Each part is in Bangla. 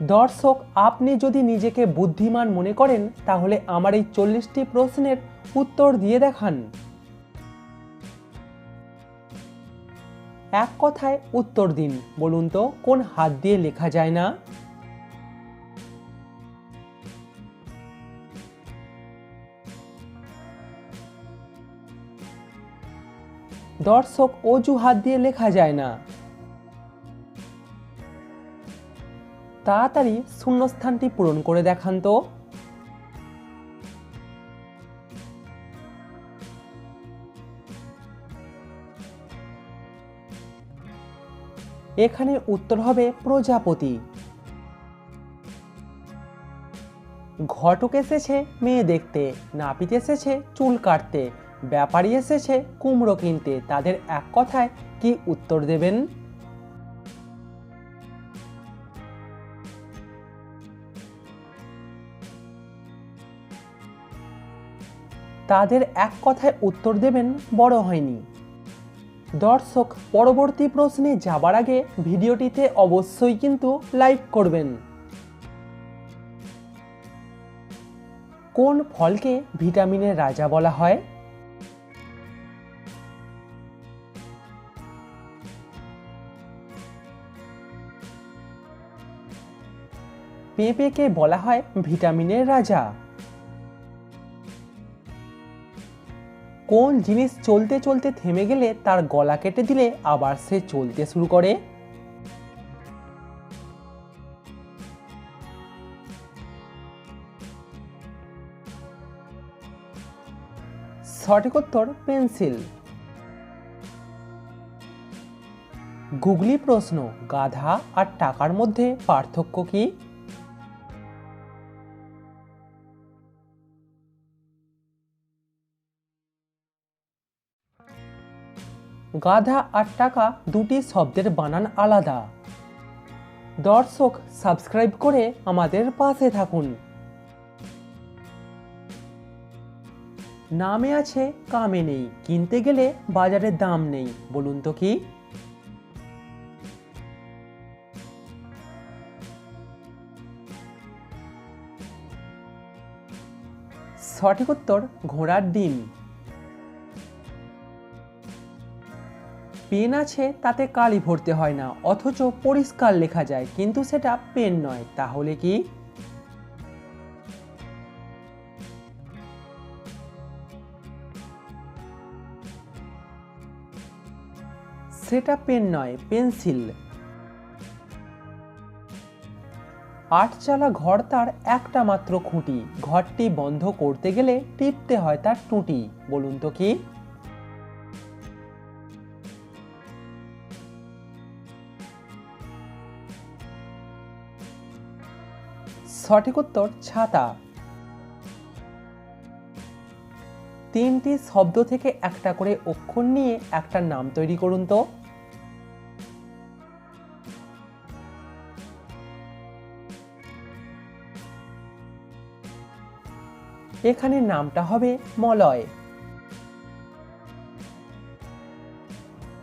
দর্শক, আপনি যদি নিজেকে বুদ্ধিমান মনে করেন, তাহলে আমার এই চল্লিশটি প্রশ্নের উত্তর দিয়ে দেখান। এক কথায় উত্তর দিন, বলুন তো, কোন হাত দিয়ে লেখা যায় না? দর্শক, অজু হাত দিয়ে লেখা যায় না। তাড়াতাড়ি শূন্যস্থানটি পূরণ করে দেখান তো। এখানে উত্তর হবে প্রজাপতি। ঘটক এসেছে মেয়ে দেখতে, নাপিত এসেছে চুল কাটতে, ব্যাপারী এসেছে কুমড়ো কিনতে, তাদের এক কথায় কি উত্তর দেবেন? তাদের এক কথায় উত্তর দেবেন, বড় হয়নি। দর্শক, পরবর্তী প্রশ্নে যাবার আগে ভিডিওটিতে অবশ্যই কিন্তু লাইক করবেন। কোন ফলকে ভিটামিনের রাজা বলা হয়? পেঁপেকে বলা হয় ভিটামিনের রাজা। কোন জিনিস চলতে চলতে থেমে গেলে তার গলা কেটে দিলে আবার সে চলতে শুরু করে? সঠিক উত্তর, পেন্সিল। গুগলি প্রশ্ন, গাধা আর টাকার মধ্যে পার্থক্য কি? গাধা আর টাকা দুটি শব্দের বানান আলাদা। দর্শক, সাবস্ক্রাইব করে আমাদের পাশে থাকুন। নামে আছে, কামে নেই। কিনতে গেলে বাজারে দাম নেই। বলুন তো কি? সঠিক উত্তর, ঘোড়ার ডিম। পেন আছে, তাতে কালি ভরতে হয় না, অথচ পরিষ্কার লেখা যায়, কিন্তু সেটা পেন নয়, তাহলে কি? সেটা পেন নয়, পেন্সিল। আটচালা ঘর তার একটা মাত্র খুঁটি, ঘরটি বন্ধ করতে গেলে টিপতে হয় তার টুটি, বলুন তো কি? সঠিক উত্তর ছাতা। তিনটি শব্দ থেকে একটা করে অক্ষর নিয়ে একটা নাম তৈরি করুন তো। এখানে নামটা হবে মলয়।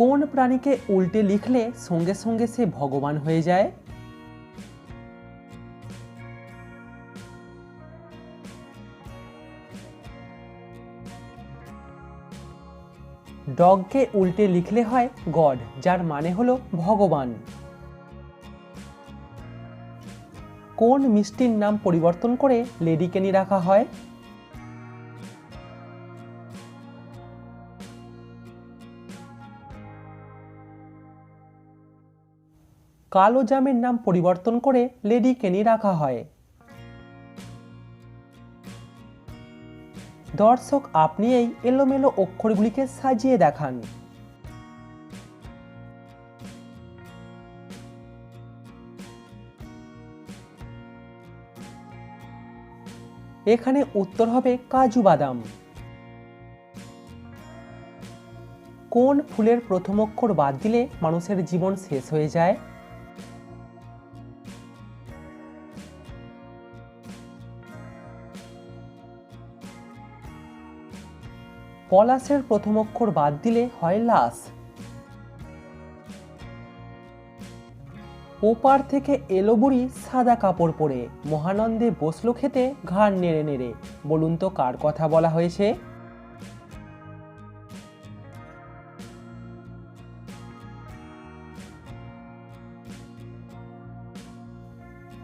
কোন প্রাণীকে উল্টে লিখলে সঙ্গে সঙ্গে সে ভগবান হয়ে যায়? ডগকে উল্টে লিখলে হয় গড, যার মানে হলো ভগবান। কোন মিষ্টির নাম পরিবর্তন করে লেডিকেনি রাখা হয়? কালো জামের নাম পরিবর্তন করে লেডি কেনি রাখা হয়। দর্শক আপনি এই এলোমেলো অক্ষরগুলিকে সাজিয়ে দেখান। এখানে উত্তর হবে কাজু বাদাম। কোন ফুলের প্রথম অক্ষর বাদ দিলে মানুষের জীবন শেষ হয়ে যায়? পলাশের প্রথম অক্ষর বাদ দিলে হয় লাশ। ওপার থেকে এলো বুড়ি সাদা কাপড় পরে। মহানন্দে বসল খেতে ঘাড় নেড়ে নেড়ে। বলুন তো, কার কথা বলা হয়েছে?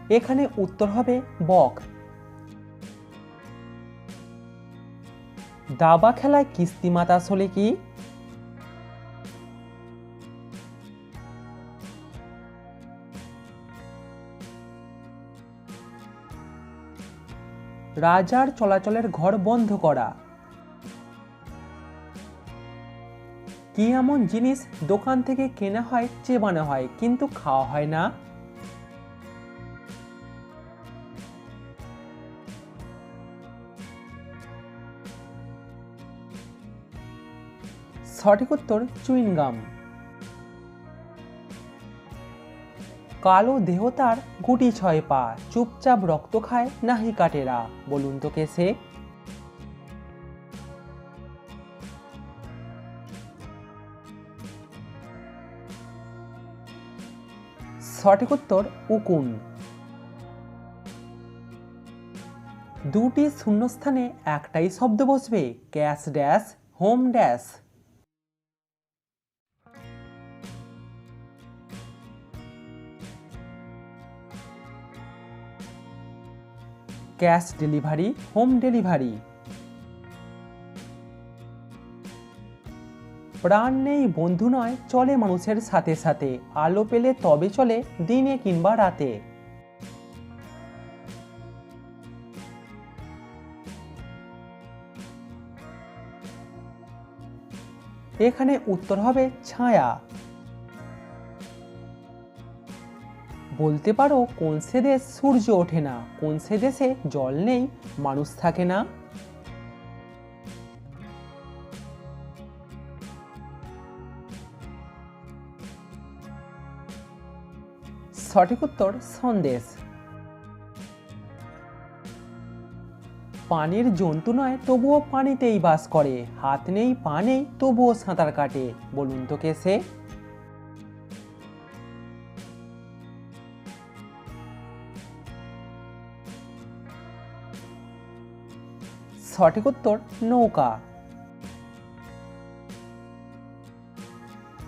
এখানে উত্তর হবে বক। দাবা খেলায় কিস্তি মাত আসলে কি? রাজার চলাচলের ঘর বন্ধ করা। কি এমন জিনিস দোকান থেকে কেনা হয়, চেবানো হয়, কিন্তু খাওয়া হয় না? সঠিক উত্তর চুইনগাম। কালো দেহ তার গুটি ছয় পা, চুপচাপ রক্ত খায় নাহি কাটেরা, বলুন তো কে সে? সঠিক উত্তর উকুন। দুটি শূন্যস্থানে একটাই শব্দ বসবে cash dash, home dash. Cash delivery, home delivery. প্রাণ নেই, বন্ধু নয়, চলে মানুষের সাথে সাথে। আলো পেলে তবে চলে, দিনে কিংবা রাতে। এখানে উত্তর হবে ছায়া। বলতে পারো কোন সে দেশ সূর্য ওঠে না, কোন সে দেশে জল নেই, মানুষ থাকে না। সঠিক উত্তর, সন্দেশ। পানির জন্তু নয়, তবুও পানিতেই বাস করে। হাত নেই, পা নেই, তবুও সাঁতার কাটে। বলুন তো কে সে? সঠিক উত্তর, নৌকা।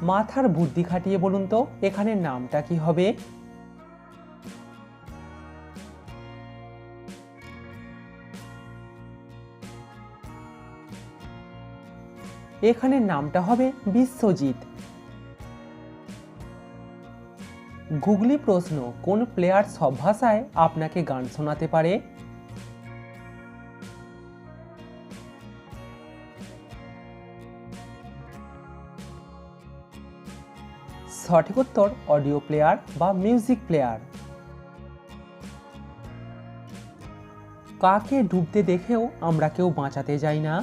মাথার বুদ্ধি খাটিয়ে বলুন তো, এখানে নামটা কি হবে? এখানে নামটা হবে বিশ্বজিৎ। গুগলি প্রশ্ন, কোন প্লেয়ার সব ভাষায় আপনাকে গান শোনাতে পারে? সঠিক উত্তর অডিও প্লেয়ার বা মিউজিক প্লেয়ার। কাকে ডুবতে দেখেও আমরা কেউ বাঁচাতে যাই না?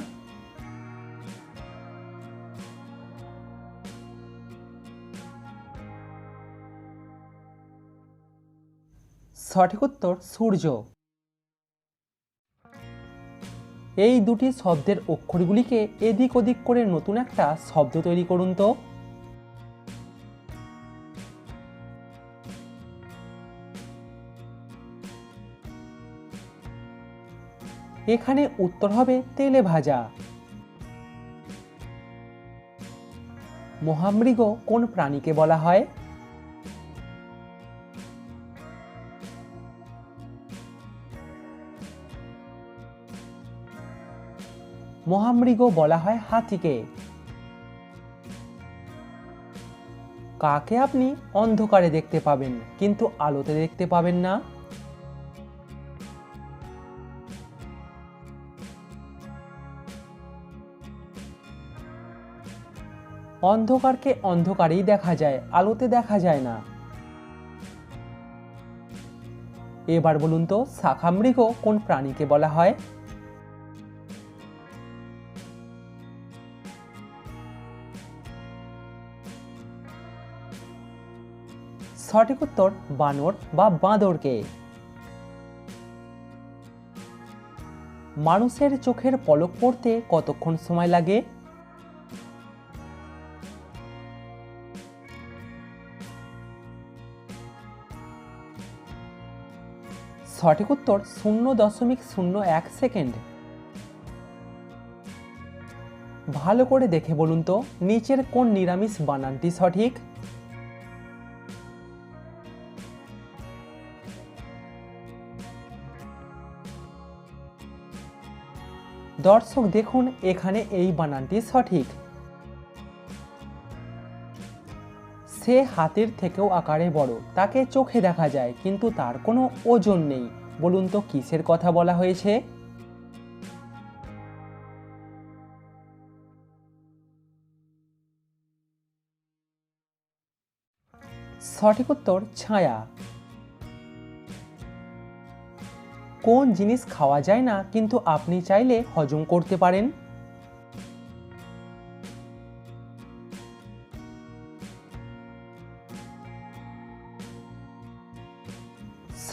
সঠিক উত্তর সূর্য। এই দুটি শব্দের অক্ষরগুলিকে এদিক ওদিক করে নতুন একটা শব্দ তৈরি করুন তো। এখানে উত্তর হবে তেলে ভাজা। মহামৃগ কোন প্রাণীকে বলা হয়? মহামৃগ বলা হয় হাতিকে। কাকে আপনি অন্ধকারে দেখতে পাবেন, কিন্তু আলোতে দেখতে পাবেন না? অন্ধকারকে অন্ধকারেই দেখা যায়, আলোতে দেখা যায় না। এবার বলুন তো শাখামৃগ কোন প্রাণীকে বলা হয়? সঠিক উত্তর, বানর বা বাঁদরকে। মানুষের চোখের পলক পড়তে কতক্ষণ সময় লাগে? সঠিক উত্তর শূন্য দশমিক শূন্য এক সেকেন্ড। ভালো করে দেখে বলুন তো, নিচের কোন নিরামিষ বানানটি সঠিক? দর্শক দেখুন, এখানে এই বানানটি সঠিক। সে হাতের থেকেও আকারে বড়। তাকে চোখে দেখা যায়, কিন্তু তার কোনো ওজন নেই। বলুন তো কিসের কথা বলা হয়েছে? সঠিক উত্তর, ছায়া। কোন জিনিস খাওয়া যায় না, কিন্তু আপনি চাইলে হজম করতে পারেন।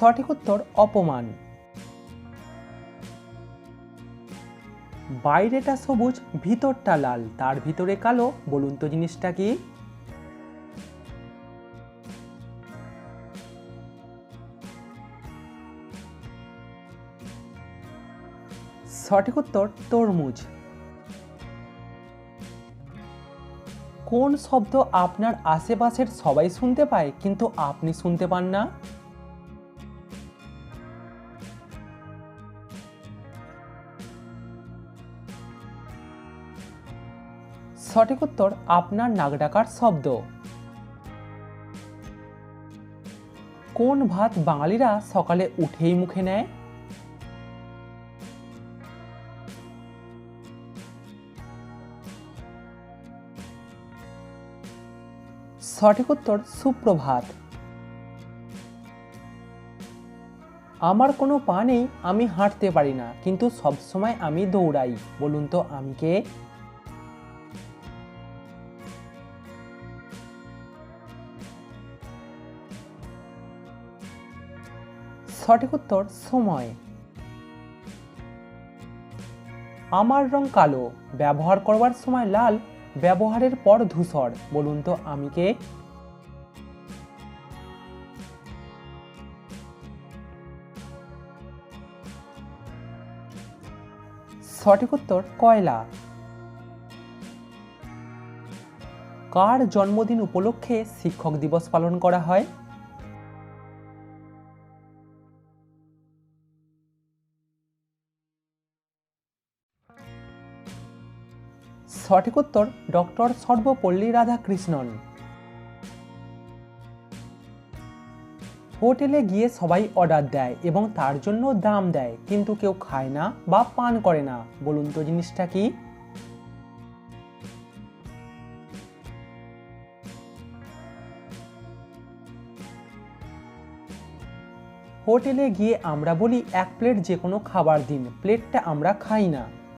সঠিক উত্তর অপমান। বাইরেটা সবুজ, ভিতরটা লাল, তার ভিতরে কালো, বলুন তো জিনিসটা কি? সঠিক উত্তর তরমুজ। কোন শব্দ আপনার আশেপাশের সবাই শুনতে পায়, কিন্তু আপনি শুনতে পান না? সঠিক উত্তর আপনার নাক ডাকার শব্দ। কোন ভাত বাঙালিরা সকালে উঠেই মুখে নেয়? সঠিক উত্তর সুপ্রভাত। আমার কোনো পা নেই, আমি হাঁটতে পারি না, কিন্তু সবসময় আমি দৌড়াই, বলুন তো আমি কে? সঠিক উত্তর সময়। আমার রং কালো, ব্যবহার করবার সময় লাল, ব্যবহারের পর ধূসর, বলুন তো আমি কে? সঠিক উত্তর কয়লা। কার জন্মদিন উপলক্ষে শিক্ষক দিবস পালন করা হয়? সঠিক উত্তর ডক্টর সর্বপল্লী রাধাকৃষ্ণন। হোটেলে গিয়ে সবাই অর্ডার দেয় এবং তার জন্য দাম দেয়, কিন্তু কেউ খায় না বা পান করে না। বলুন তো জিনিসটা কি? হোটেলে গিয়ে আমরা বলি, এক প্লেট যে কোনো খাবার দিন, প্লেটটা আমরা খাই না।